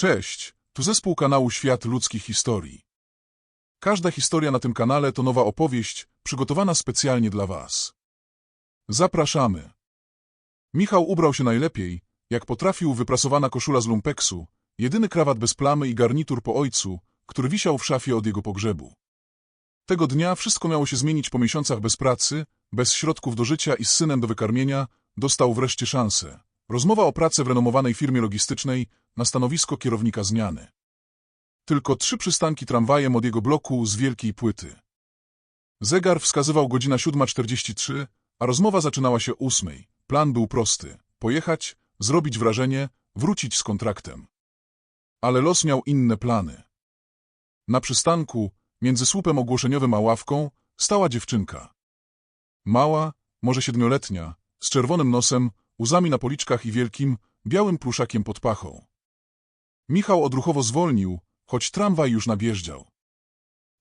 Cześć, tu zespół kanału Świat Ludzkich Historii. Każda historia na tym kanale to nowa opowieść, przygotowana specjalnie dla Was. Zapraszamy. Michał ubrał się najlepiej, jak potrafił wyprasowana koszula z lumpeksu, jedyny krawat bez plamy i garnitur po ojcu, który wisiał w szafie od jego pogrzebu. Tego dnia wszystko miało się zmienić po miesiącach bez pracy, bez środków do życia i z synem do wykarmienia, dostał wreszcie szansę. Rozmowa o pracę w renomowanej firmie logistycznej na stanowisko kierownika zmiany. Tylko trzy przystanki tramwajem od jego bloku z wielkiej płyty. Zegar wskazywał godzina 7.43, a rozmowa zaczynała się ósmej. Plan był prosty. Pojechać, zrobić wrażenie, wrócić z kontraktem. Ale los miał inne plany. Na przystanku, między słupem ogłoszeniowym a ławką, stała dziewczynka. Mała, może siedmioletnia, z czerwonym nosem, łzami na policzkach i wielkim, białym pluszakiem pod pachą. Michał odruchowo zwolnił, choć tramwaj już nabieżdżał.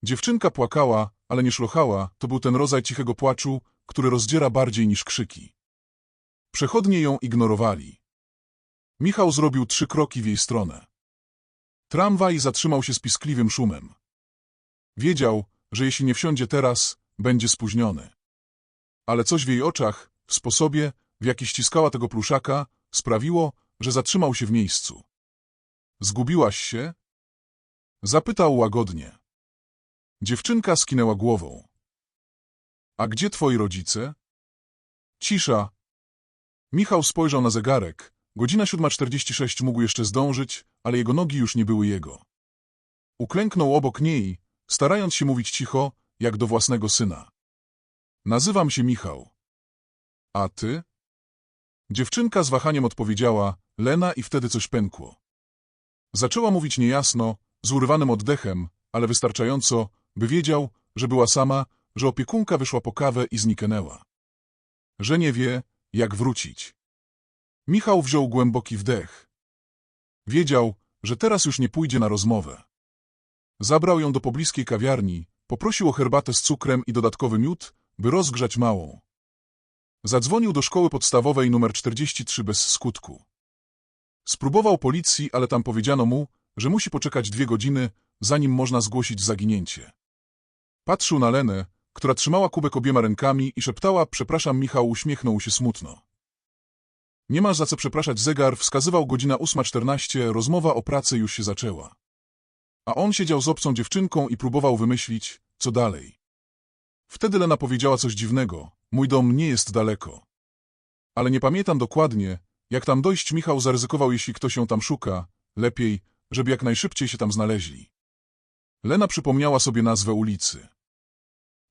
Dziewczynka płakała, ale nie szlochała, to był ten rodzaj cichego płaczu, który rozdziera bardziej niż krzyki. Przechodnie ją ignorowali. Michał zrobił trzy kroki w jej stronę. Tramwaj zatrzymał się z piskliwym szumem. Wiedział, że jeśli nie wsiądzie teraz, będzie spóźniony. Ale coś w jej oczach, w sposobie, w jaki ściskała tego pluszaka, sprawiło, że zatrzymał się w miejscu. Zgubiłaś się? Zapytał łagodnie. Dziewczynka skinęła głową. A gdzie twoi rodzice? Cisza. Michał spojrzał na zegarek. Godzina 7.46 mógł jeszcze zdążyć, ale jego nogi już nie były jego. Uklęknął obok niej, starając się mówić cicho, jak do własnego syna. Nazywam się Michał. A ty? Dziewczynka z wahaniem odpowiedziała, Lena i wtedy coś pękło. Zaczęła mówić niejasno, z urwanym oddechem, ale wystarczająco, by wiedział, że była sama, że opiekunka wyszła po kawę i zniknęła. Że nie wie, jak wrócić. Michał wziął głęboki wdech. Wiedział, że teraz już nie pójdzie na rozmowę. Zabrał ją do pobliskiej kawiarni, poprosił o herbatę z cukrem i dodatkowy miód, by rozgrzać małą. Zadzwonił do szkoły podstawowej numer 43 bez skutku. Spróbował policji, ale tam powiedziano mu, że musi poczekać dwie godziny, zanim można zgłosić zaginięcie. Patrzył na Lenę, która trzymała kubek obiema rękami i szeptała Przepraszam, Michał uśmiechnął się smutno. Nie masz za co przepraszać, zegar wskazywał godzina 8.14, rozmowa o pracy już się zaczęła. A on siedział z obcą dziewczynką i próbował wymyślić, co dalej. Wtedy Lena powiedziała coś dziwnego, mój dom nie jest daleko. Ale nie pamiętam dokładnie, jak tam dojść Michał zaryzykował, jeśli ktoś ją tam szuka, lepiej, żeby jak najszybciej się tam znaleźli. Lena przypomniała sobie nazwę ulicy.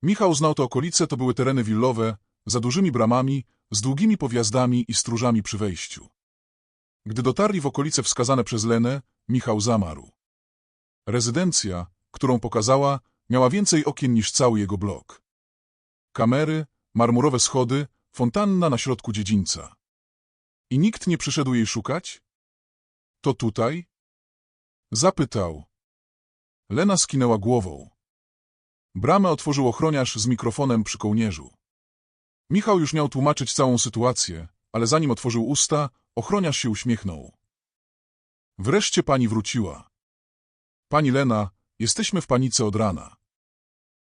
Michał znał te okolice, to były tereny willowe, za dużymi bramami, z długimi powiazdami i stróżami przy wejściu. Gdy dotarli w okolice wskazane przez Lenę, Michał zamarł. Rezydencja, którą pokazała, miała więcej okien niż cały jego blok. Kamery, marmurowe schody, fontanna na środku dziedzińca. I nikt nie przyszedł jej szukać? To tutaj? Zapytał. Lena skinęła głową. Bramę otworzył ochroniarz z mikrofonem przy kołnierzu. Michał już miał tłumaczyć całą sytuację, ale zanim otworzył usta, ochroniarz się uśmiechnął. Wreszcie pani wróciła. Pani Lena, jesteśmy w panice od rana.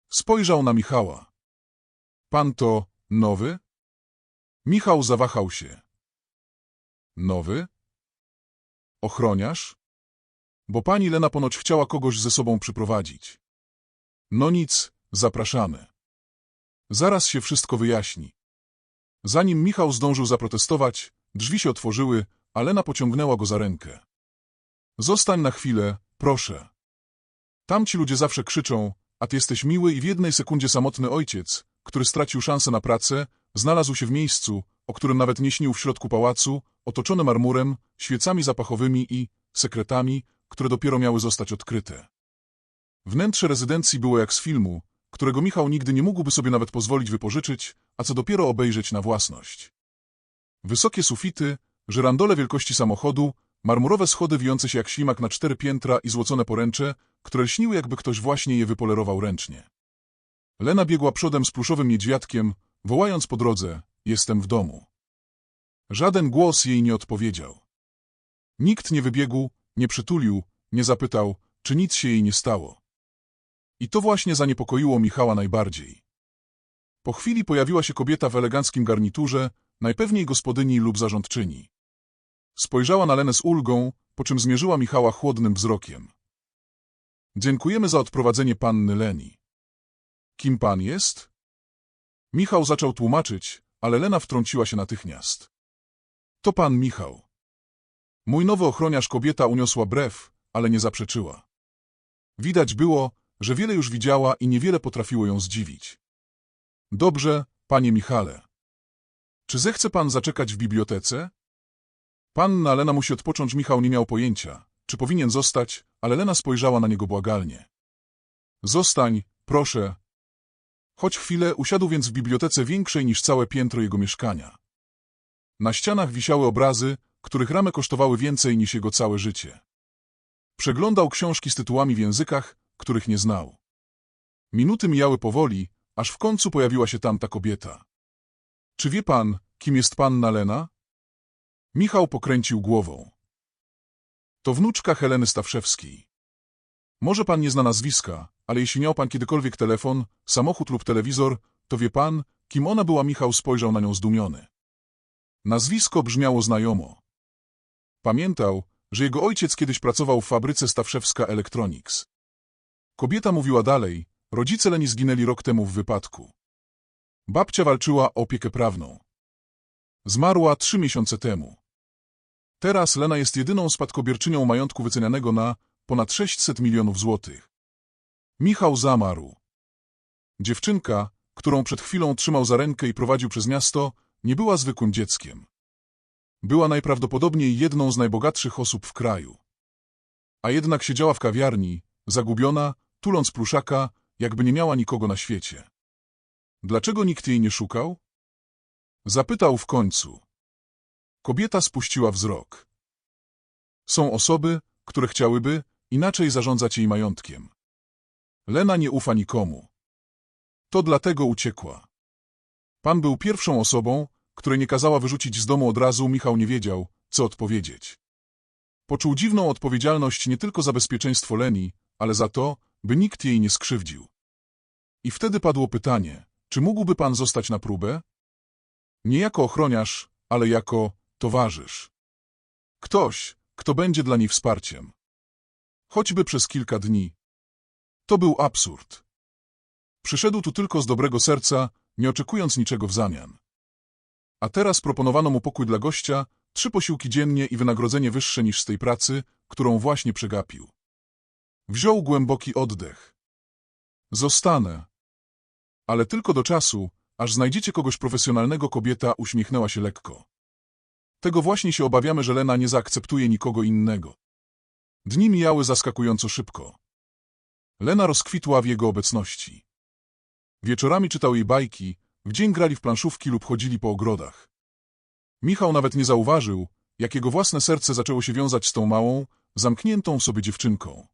Spojrzał na Michała. Pan to nowy? Michał zawahał się. Nowy? Ochroniarz? Bo pani Lena ponoć chciała kogoś ze sobą przyprowadzić. No nic, zapraszamy. Zaraz się wszystko wyjaśni. Zanim Michał zdążył zaprotestować, drzwi się otworzyły, a Lena pociągnęła go za rękę. Zostań na chwilę, proszę. Tamci ludzie zawsze krzyczą, a ty jesteś miły i w jednej sekundzie samotny ojciec, który stracił szansę na pracę, znalazł się w miejscu, o którym nawet nie śnił w środku pałacu, otoczone marmurem, świecami zapachowymi i sekretami, które dopiero miały zostać odkryte. Wnętrze rezydencji było jak z filmu, którego Michał nigdy nie mógłby sobie nawet pozwolić wypożyczyć, a co dopiero obejrzeć na własność. Wysokie sufity, żerandole wielkości samochodu, marmurowe schody wijące się jak ślimak na cztery piętra i złocone poręcze, które lśniły jakby ktoś właśnie je wypolerował ręcznie. Lena biegła przodem z pluszowym niedźwiadkiem, wołając po drodze, jestem w domu. Żaden głos jej nie odpowiedział. Nikt nie wybiegł, nie przytulił, nie zapytał, czy nic się jej nie stało. I to właśnie zaniepokoiło Michała najbardziej. Po chwili pojawiła się kobieta w eleganckim garniturze, najpewniej gospodyni lub zarządczyni. Spojrzała na Lenę z ulgą, po czym zmierzyła Michała chłodnym wzrokiem. Dziękujemy za odprowadzenie panny Leni. Kim pan jest? Michał zaczął tłumaczyć, ale Lena wtrąciła się natychmiast. To pan Michał. Mój nowy ochroniarz kobieta uniosła brew, ale nie zaprzeczyła. Widać było, że wiele już widziała i niewiele potrafiło ją zdziwić. Dobrze, panie Michale. Czy zechce pan zaczekać w bibliotece? Panna Lena musi odpocząć. Michał nie miał pojęcia, czy powinien zostać, ale Lena spojrzała na niego błagalnie. Zostań, proszę. Choć chwilę usiadł więc w bibliotece większej niż całe piętro jego mieszkania. Na ścianach wisiały obrazy, których ramy kosztowały więcej niż jego całe życie. Przeglądał książki z tytułami w językach, których nie znał. Minuty mijały powoli, aż w końcu pojawiła się tamta kobieta. Czy wie pan, kim jest panna Lena? Michał pokręcił głową. To wnuczka Heleny Stawszewskiej. Może pan nie zna nazwiska, ale jeśli miał pan kiedykolwiek telefon, samochód lub telewizor, to wie pan, kim ona była. Michał spojrzał na nią zdumiony. Nazwisko brzmiało znajomo. Pamiętał, że jego ojciec kiedyś pracował w fabryce Stawszewska Electronics. Kobieta mówiła dalej, rodzice Leni zginęli rok temu w wypadku. Babcia walczyła o opiekę prawną. Zmarła trzy miesiące temu. Teraz Lena jest jedyną spadkobierczynią majątku wycenianego na ponad 600 milionów złotych. Michał zamarł. Dziewczynka, którą przed chwilą trzymał za rękę i prowadził przez miasto, nie była zwykłym dzieckiem. Była najprawdopodobniej jedną z najbogatszych osób w kraju. A jednak siedziała w kawiarni, zagubiona, tuląc pluszaka, jakby nie miała nikogo na świecie. Dlaczego nikt jej nie szukał? Zapytał w końcu. Kobieta spuściła wzrok. Są osoby, które chciałyby inaczej zarządzać jej majątkiem. Lena nie ufa nikomu. To dlatego uciekła. Pan był pierwszą osobą, której nie kazała wyrzucić z domu od razu. Michał nie wiedział, co odpowiedzieć. Poczuł dziwną odpowiedzialność nie tylko za bezpieczeństwo Leni, ale za to, by nikt jej nie skrzywdził. I wtedy padło pytanie, czy mógłby pan zostać na próbę? Nie jako ochroniarz, ale jako towarzysz. Ktoś, kto będzie dla niej wsparciem. Choćby przez kilka dni. To był absurd. Przyszedł tu tylko z dobrego serca, nie oczekując niczego w zamian. A teraz proponowano mu pokój dla gościa, trzy posiłki dziennie i wynagrodzenie wyższe niż z tej pracy, którą właśnie przegapił. Wziął głęboki oddech. Zostanę. Ale tylko do czasu, aż znajdziecie kogoś profesjonalnego kobieta uśmiechnęła się lekko. Tego właśnie się obawiamy, że Lena nie zaakceptuje nikogo innego. Dni mijały zaskakująco szybko. Lena rozkwitła w jego obecności. Wieczorami czytał jej bajki, w dzień grali w planszówki lub chodzili po ogrodach. Michał nawet nie zauważył, jak jego własne serce zaczęło się wiązać z tą małą, zamkniętą w sobie dziewczynką.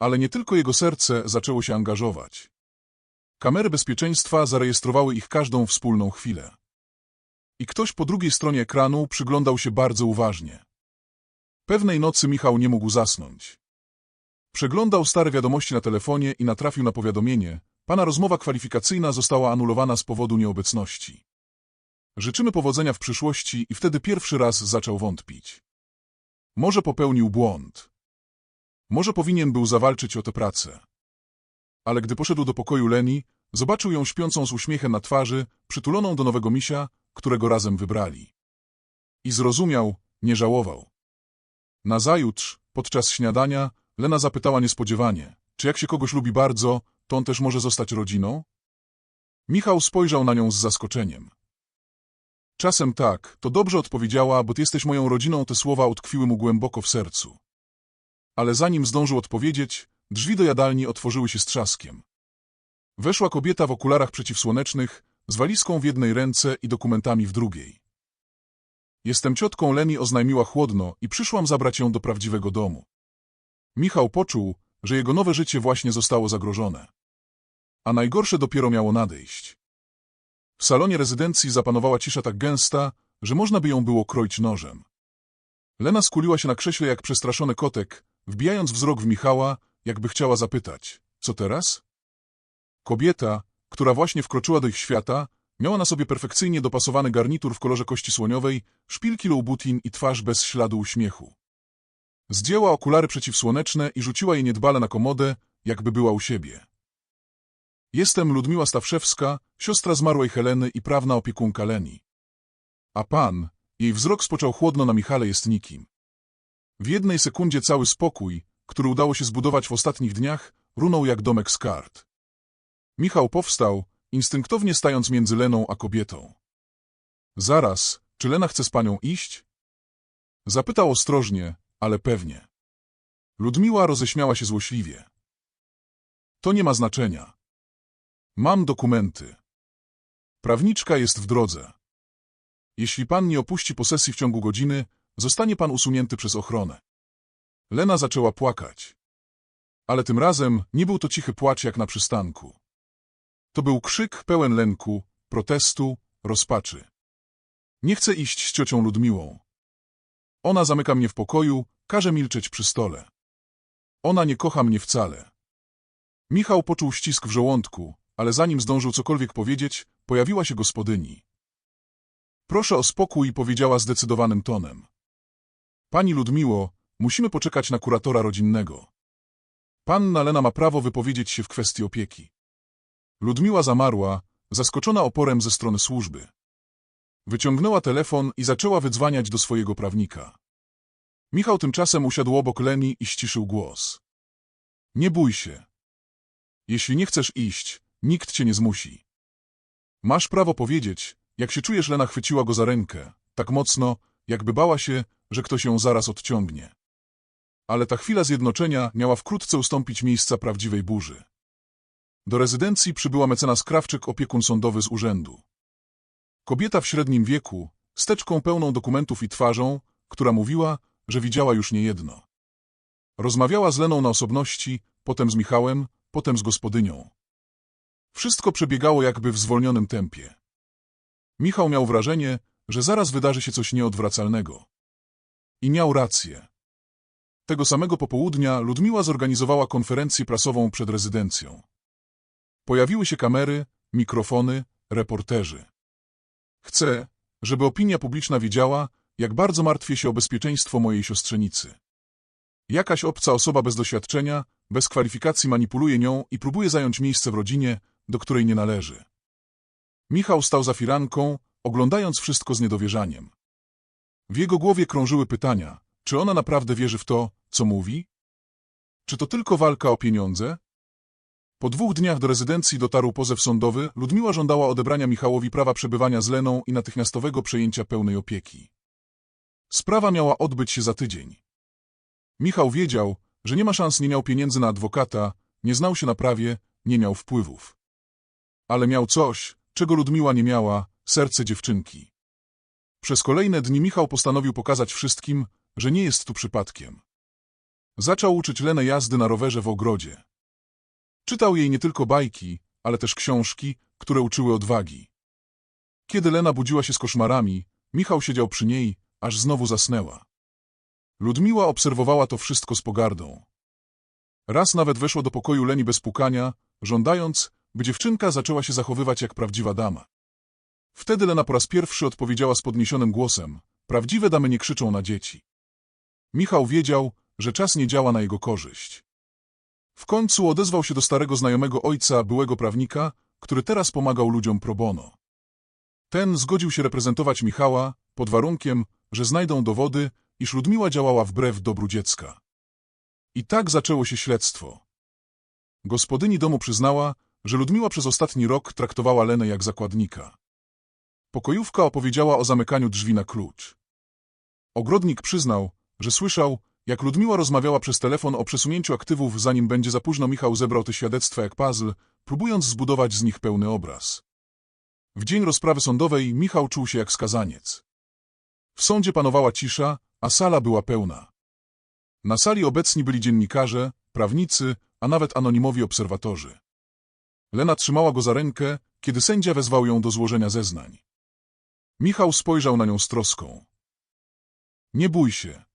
Ale nie tylko jego serce zaczęło się angażować. Kamery bezpieczeństwa zarejestrowały ich każdą wspólną chwilę. I ktoś po drugiej stronie ekranu przyglądał się bardzo uważnie. Pewnej nocy Michał nie mógł zasnąć. Przeglądał stare wiadomości na telefonie i natrafił na powiadomienie, Pana rozmowa kwalifikacyjna została anulowana z powodu nieobecności. Życzymy powodzenia w przyszłości i wtedy pierwszy raz zaczął wątpić. Może popełnił błąd. Może powinien był zawalczyć o tę pracę. Ale gdy poszedł do pokoju Leni, zobaczył ją śpiącą z uśmiechem na twarzy, przytuloną do nowego misia, którego razem wybrali. I zrozumiał, nie żałował. Nazajutrz, podczas śniadania, Lena zapytała niespodziewanie, czy jak się kogoś lubi bardzo, to on też może zostać rodziną? Michał spojrzał na nią z zaskoczeniem. Czasem tak, to dobrze odpowiedziała, bo ty jesteś moją rodziną, te słowa utkwiły mu głęboko w sercu. Ale zanim zdążył odpowiedzieć, drzwi do jadalni otworzyły się z trzaskiem. Weszła kobieta w okularach przeciwsłonecznych, z walizką w jednej ręce i dokumentami w drugiej. Jestem ciotką Leni, oznajmiła chłodno i przyszłam zabrać ją do prawdziwego domu. Michał poczuł, że jego nowe życie właśnie zostało zagrożone. A najgorsze dopiero miało nadejść. W salonie rezydencji zapanowała cisza tak gęsta, że można by ją było kroić nożem. Lena skuliła się na krześle jak przestraszony kotek, wbijając wzrok w Michała, jakby chciała zapytać, co teraz? Kobieta, która właśnie wkroczyła do ich świata, miała na sobie perfekcyjnie dopasowany garnitur w kolorze kości słoniowej, szpilki Louboutin i twarz bez śladu uśmiechu. Zdjęła okulary przeciwsłoneczne i rzuciła je niedbale na komodę, jakby była u siebie. Jestem Ludmiła Stawszewska, siostra zmarłej Heleny i prawna opiekunka Leni. A pan, jej wzrok spoczął chłodno na Michale jest nikim. W jednej sekundzie cały spokój, który udało się zbudować w ostatnich dniach, runął jak domek z kart. Michał powstał, instynktownie stając między Leną a kobietą. Zaraz, czy Lena chce z panią iść? Zapytał ostrożnie, ale pewnie. Ludmiła roześmiała się złośliwie. To nie ma znaczenia. Mam dokumenty. Prawniczka jest w drodze. Jeśli pan nie opuści posesji w ciągu godziny, zostanie pan usunięty przez ochronę. Lena zaczęła płakać. Ale tym razem nie był to cichy płacz jak na przystanku. To był krzyk pełen lęku, protestu, rozpaczy. Nie chcę iść z ciocią Ludmiłą. Ona zamyka mnie w pokoju, każe milczeć przy stole. Ona nie kocha mnie wcale. Michał poczuł ścisk w żołądku, ale zanim zdążył cokolwiek powiedzieć, pojawiła się gospodyni. Proszę o spokój, powiedziała zdecydowanym tonem. Pani Ludmiło, musimy poczekać na kuratora rodzinnego. Panna Lena ma prawo wypowiedzieć się w kwestii opieki. Ludmiła zamarła, zaskoczona oporem ze strony służby. Wyciągnęła telefon i zaczęła wydzwaniać do swojego prawnika. Michał tymczasem usiadł obok Leni i ściszył głos. Nie bój się. Jeśli nie chcesz iść, nikt cię nie zmusi. Masz prawo powiedzieć, jak się czujesz, Lena chwyciła go za rękę, tak mocno, jakby bała się, że ktoś ją zaraz odciągnie. Ale ta chwila zjednoczenia miała wkrótce ustąpić miejsca prawdziwej burzy. Do rezydencji przybyła mecenas Krawczyk, opiekun sądowy z urzędu. Kobieta w średnim wieku, z teczką pełną dokumentów i twarzą, która mówiła, że widziała już niejedno. Rozmawiała z Leną na osobności, potem z Michałem, potem z gospodynią. Wszystko przebiegało jakby w zwolnionym tempie. Michał miał wrażenie, że zaraz wydarzy się coś nieodwracalnego. I miał rację. Tego samego popołudnia Ludmiła zorganizowała konferencję prasową przed rezydencją. Pojawiły się kamery, mikrofony, reporterzy. Chcę, żeby opinia publiczna wiedziała, jak bardzo martwię się o bezpieczeństwo mojej siostrzenicy. Jakaś obca osoba bez doświadczenia, bez kwalifikacji manipuluje nią i próbuje zająć miejsce w rodzinie, do której nie należy. Michał stał za firanką, oglądając wszystko z niedowierzaniem. W jego głowie krążyły pytania, czy ona naprawdę wierzy w to, co mówi? Czy to tylko walka o pieniądze? Po dwóch dniach do rezydencji dotarł pozew sądowy, Ludmiła żądała odebrania Michałowi prawa przebywania z Leną i natychmiastowego przejęcia pełnej opieki. Sprawa miała odbyć się za tydzień. Michał wiedział, że nie ma szans, nie miał pieniędzy na adwokata, nie znał się na prawie, nie miał wpływów. Ale miał coś, czego Ludmiła nie miała, serce dziewczynki. Przez kolejne dni Michał postanowił pokazać wszystkim, że nie jest tu przypadkiem. Zaczął uczyć Lenę jazdy na rowerze w ogrodzie. Czytał jej nie tylko bajki, ale też książki, które uczyły odwagi. Kiedy Lena budziła się z koszmarami, Michał siedział przy niej, aż znowu zasnęła. Ludmiła obserwowała to wszystko z pogardą. Raz nawet weszła do pokoju Leni bez pukania, żądając, by dziewczynka zaczęła się zachowywać jak prawdziwa dama. Wtedy Lena po raz pierwszy odpowiedziała z podniesionym głosem, prawdziwe damy nie krzyczą na dzieci. Michał wiedział, że czas nie działa na jego korzyść. W końcu odezwał się do starego znajomego ojca, byłego prawnika, który teraz pomagał ludziom pro bono. Ten zgodził się reprezentować Michała pod warunkiem, że znajdą dowody, iż Ludmiła działała wbrew dobru dziecka. I tak zaczęło się śledztwo. Gospodyni domu przyznała, że Ludmiła przez ostatni rok traktowała Lenę jak zakładnika. Pokojówka opowiedziała o zamykaniu drzwi na klucz. Ogrodnik przyznał, że słyszał, jak Ludmiła rozmawiała przez telefon o przesunięciu aktywów, zanim będzie za późno Michał zebrał te świadectwa jak puzzle, próbując zbudować z nich pełny obraz. W dzień rozprawy sądowej Michał czuł się jak skazaniec. W sądzie panowała cisza, a sala była pełna. Na sali obecni byli dziennikarze, prawnicy, a nawet anonimowi obserwatorzy. Lena trzymała go za rękę, kiedy sędzia wezwał ją do złożenia zeznań. Michał spojrzał na nią z troską. Nie bój się,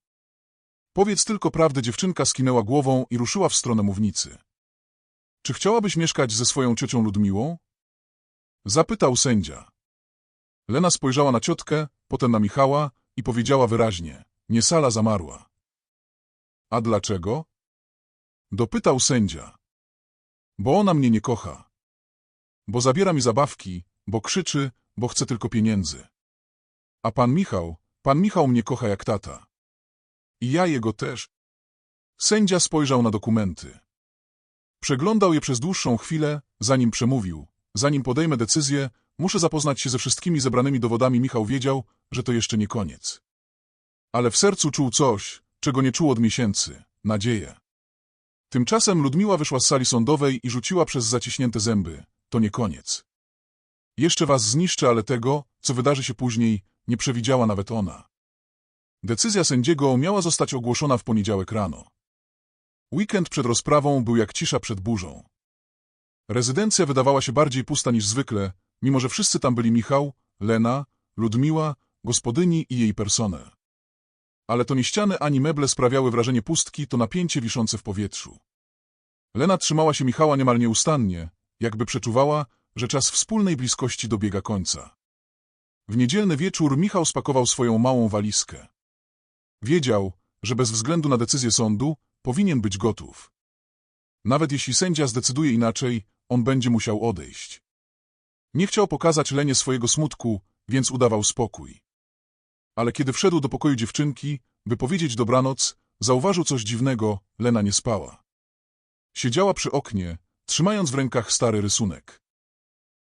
Powiedz tylko prawdę, dziewczynka skinęła głową i ruszyła w stronę mównicy. Czy chciałabyś mieszkać ze swoją ciocią Ludmiłą? Zapytał sędzia. Lena spojrzała na ciotkę, potem na Michała i powiedziała wyraźnie, nie sala zamarła. A dlaczego? Dopytał sędzia. Bo ona mnie nie kocha. Bo zabiera mi zabawki, bo krzyczy, bo chce tylko pieniędzy. A pan Michał, pan Michał mnie kocha jak tata. I ja jego też. Sędzia spojrzał na dokumenty. Przeglądał je przez dłuższą chwilę, zanim przemówił. Zanim podejmę decyzję, muszę zapoznać się ze wszystkimi zebranymi dowodami. Michał wiedział, że to jeszcze nie koniec. Ale w sercu czuł coś, czego nie czuł od miesięcy – nadzieję. Tymczasem Ludmiła wyszła z sali sądowej i rzuciła przez zaciśnięte zęby. To nie koniec. Jeszcze was zniszczę, ale tego, co wydarzy się później, nie przewidziała nawet ona. Decyzja sędziego miała zostać ogłoszona w poniedziałek rano. Weekend przed rozprawą był jak cisza przed burzą. Rezydencja wydawała się bardziej pusta niż zwykle, mimo że wszyscy tam byli Michał, Lena, Ludmiła, gospodyni i jej personel. Ale to nie ściany ani meble sprawiały wrażenie pustki, to napięcie wiszące w powietrzu. Lena trzymała się Michała niemal nieustannie, jakby przeczuwała, że czas wspólnej bliskości dobiega końca. W niedzielny wieczór Michał spakował swoją małą walizkę. Wiedział, że bez względu na decyzję sądu powinien być gotów. Nawet jeśli sędzia zdecyduje inaczej, on będzie musiał odejść. Nie chciał pokazać Lenie swojego smutku, więc udawał spokój. Ale kiedy wszedł do pokoju dziewczynki, by powiedzieć dobranoc, zauważył coś dziwnego, Lena nie spała. Siedziała przy oknie, trzymając w rękach stary rysunek.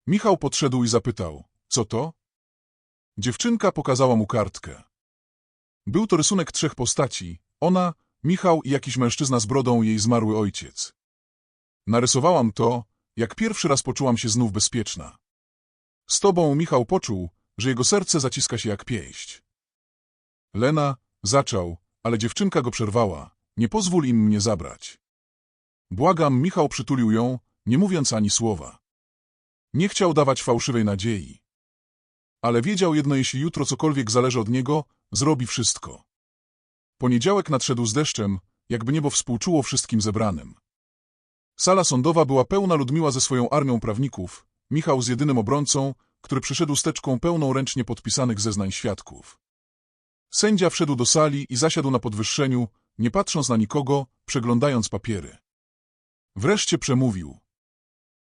Michał podszedł i zapytał, co to? Dziewczynka pokazała mu kartkę. Był to rysunek trzech postaci, ona, Michał i jakiś mężczyzna z brodą jej zmarły ojciec. Narysowałam to, jak pierwszy raz poczułam się znów bezpieczna. Z tobą Michał poczuł, że jego serce zaciska się jak pięść. Lena zaczął, ale dziewczynka go przerwała. Nie pozwól im mnie zabrać. Błagam, Michał przytulił ją, nie mówiąc ani słowa. Nie chciał dawać fałszywej nadziei. Ale wiedział jedno, jeśli jutro cokolwiek zależy od niego, zrobi wszystko. Poniedziałek nadszedł z deszczem, jakby niebo współczuło wszystkim zebranym. Sala sądowa była pełna Ludmiła ze swoją armią prawników, Michał z jedynym obrońcą, który przyszedł z teczką pełną ręcznie podpisanych zeznań świadków. Sędzia wszedł do sali i zasiadł na podwyższeniu, nie patrząc na nikogo, przeglądając papiery. Wreszcie przemówił.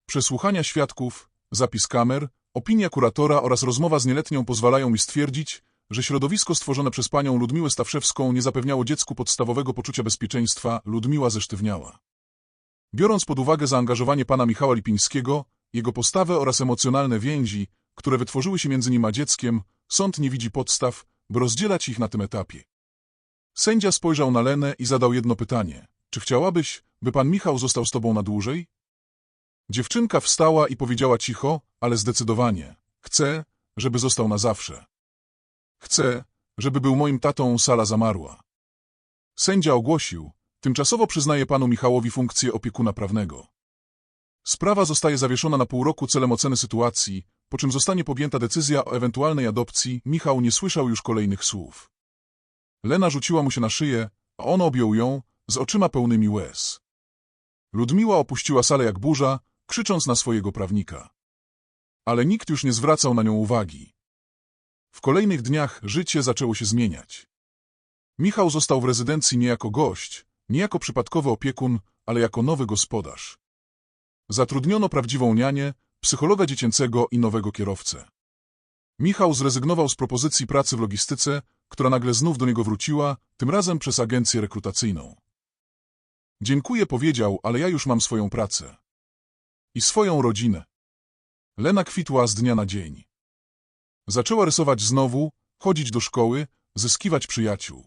Przesłuchania świadków, zapis kamer, opinia kuratora oraz rozmowa z nieletnią pozwalają mi stwierdzić, że środowisko stworzone przez panią Ludmiłę Stawszewską nie zapewniało dziecku podstawowego poczucia bezpieczeństwa, Ludmiła zesztywniała. Biorąc pod uwagę zaangażowanie pana Michała Lipińskiego, jego postawę oraz emocjonalne więzi, które wytworzyły się między nim a dzieckiem, sąd nie widzi podstaw, by rozdzielać ich na tym etapie. Sędzia spojrzał na Lenę i zadał jedno pytanie. Czy chciałabyś, by pan Michał został z tobą na dłużej? Dziewczynka wstała i powiedziała cicho, ale zdecydowanie. Chcę, żeby został na zawsze. Chcę, żeby był moim tatą, sala zamarła. Sędzia ogłosił, tymczasowo przyznaje panu Michałowi funkcję opiekuna prawnego. Sprawa zostaje zawieszona na pół roku celem oceny sytuacji, po czym zostanie podjęta decyzja o ewentualnej adopcji. Michał nie słyszał już kolejnych słów. Lena rzuciła mu się na szyję, a on objął ją, z oczyma pełnymi łez. Ludmiła opuściła salę jak burza, krzycząc na swojego prawnika. Ale nikt już nie zwracał na nią uwagi. W kolejnych dniach życie zaczęło się zmieniać. Michał został w rezydencji nie jako gość, nie jako przypadkowy opiekun, ale jako nowy gospodarz. Zatrudniono prawdziwą nianię, psychologa dziecięcego i nowego kierowcę. Michał zrezygnował z propozycji pracy w logistyce, która nagle znów do niego wróciła, tym razem przez agencję rekrutacyjną. Dziękuję, powiedział, ale ja już mam swoją pracę. I swoją rodzinę. Lena kwitła z dnia na dzień. Zaczęła rysować znowu, chodzić do szkoły, zyskiwać przyjaciół.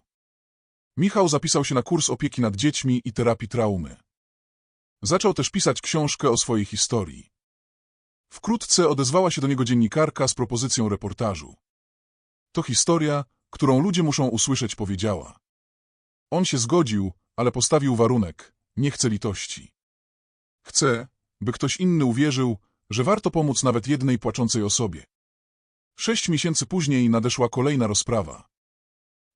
Michał zapisał się na kurs opieki nad dziećmi i terapii traumy. Zaczął też pisać książkę o swojej historii. Wkrótce odezwała się do niego dziennikarka z propozycją reportażu. To historia, którą ludzie muszą usłyszeć, powiedziała. On się zgodził, ale postawił warunek. Nie chce litości. Chce, by ktoś inny uwierzył, że warto pomóc nawet jednej płaczącej osobie. Sześć miesięcy później nadeszła kolejna rozprawa.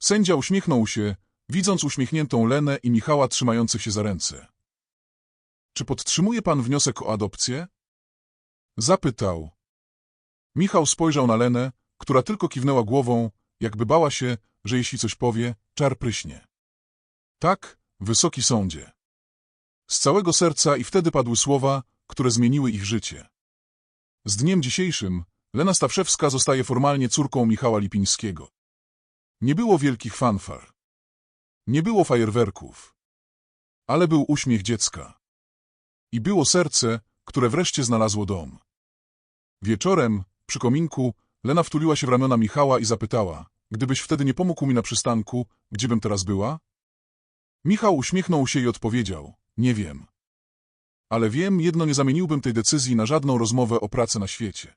Sędzia uśmiechnął się, widząc uśmiechniętą Lenę i Michała trzymających się za ręce. Czy podtrzymuje pan wniosek o adopcję? Zapytał. Michał spojrzał na Lenę, która tylko kiwnęła głową, jakby bała się, że jeśli coś powie, czar pryśnie. Tak, wysoki sądzie. Z całego serca i wtedy padły słowa, które zmieniły ich życie. Z dniem dzisiejszym Lena Stawszewska zostaje formalnie córką Michała Lipińskiego. Nie było wielkich fanfar. Nie było fajerwerków. Ale był uśmiech dziecka. I było serce, które wreszcie znalazło dom. Wieczorem, przy kominku, Lena wtuliła się w ramiona Michała i zapytała, gdybyś wtedy nie pomógł mi na przystanku, gdzie bym teraz była? Michał uśmiechnął się i odpowiedział, nie wiem. Ale wiem, jedno nie zamieniłbym tej decyzji na żadną rozmowę o pracę na świecie.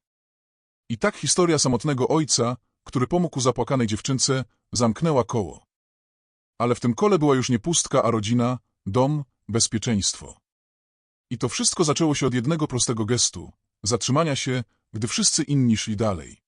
I tak historia samotnego ojca, który pomógł zapłakanej dziewczynce, zamknęła koło. Ale w tym kole była już nie pustka, a rodzina, dom, bezpieczeństwo. I to wszystko zaczęło się od jednego prostego gestu, zatrzymania się, gdy wszyscy inni szli dalej.